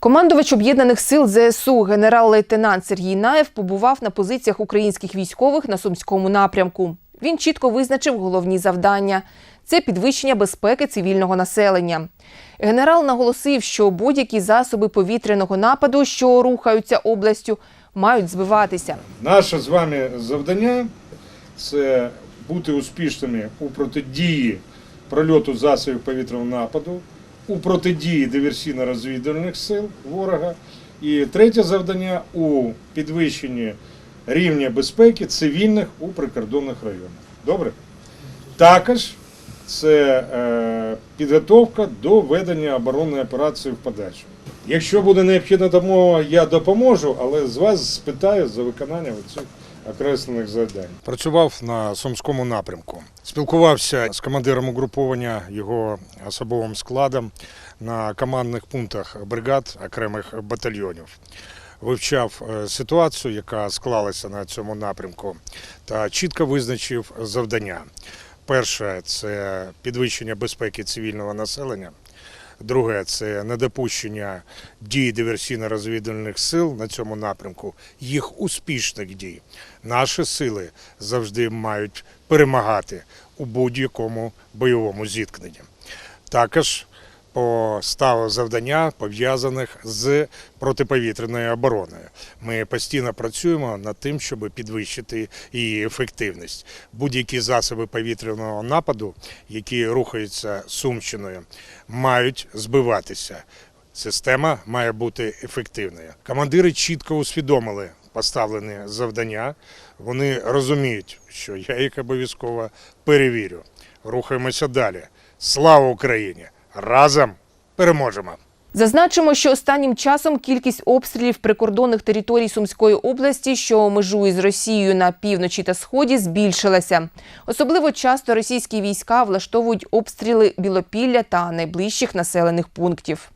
Командувач об'єднаних сил ЗСУ генерал-лейтенант Сергій Наєв побував на позиціях українських військових на сумському напрямку. Він чітко визначив головні завдання це підвищення безпеки цивільного населення. Генерал наголосив, що будь-які засоби повітряного нападу, що рухаються областю, мають збиватися. Наше з вами завдання це бути успішними у протидії прольоту засобів повітряного нападу, у протидії диверсійно-розвідувальних сил ворога. І третє завдання у підвищенні рівня безпеки цивільних у прикордонних районах. Добре? Також це е, підготовка до ведення оборонної операції в подальшому. Якщо буде необхідна допомога, я допоможу, але з вас спитаю за виконання цих окреслених завдань. Працював на Сумському напрямку. Спілкувався з командиром угруповання, його особовим складом на командних пунктах бригад окремих батальйонів. Вивчав е, ситуацію, яка склалася на цьому напрямку, та чітко визначив завдання. Перше це підвищення безпеки цивільного населення. Друге це недопущення дій диверсійно-розвідувальних сил на цьому напрямку, їх успішних дій. Наші сили завжди мають перемагати у будь-якому бойовому зіткненні. Також поставив завдання пов'язаних з протиповітряною обороною. Ми постійно працюємо над тим, щоб підвищити її ефективність. Будь-які засоби повітряного нападу, які рухаються Сумщиною, мають збиватися. Система має бути ефективною. Командири чітко усвідомили поставлені завдання. Вони розуміють, що я їх обов'язково перевірю. Рухаємося далі. Слава Україні! Разом переможемо! Зазначимо, що останнім часом кількість обстрілів прикордонних територій Сумської області, що межує з Росією на півночі та сході, збільшилася. Особливо часто російські війська влаштовують обстріли Білопілля та найближчих населених пунктів.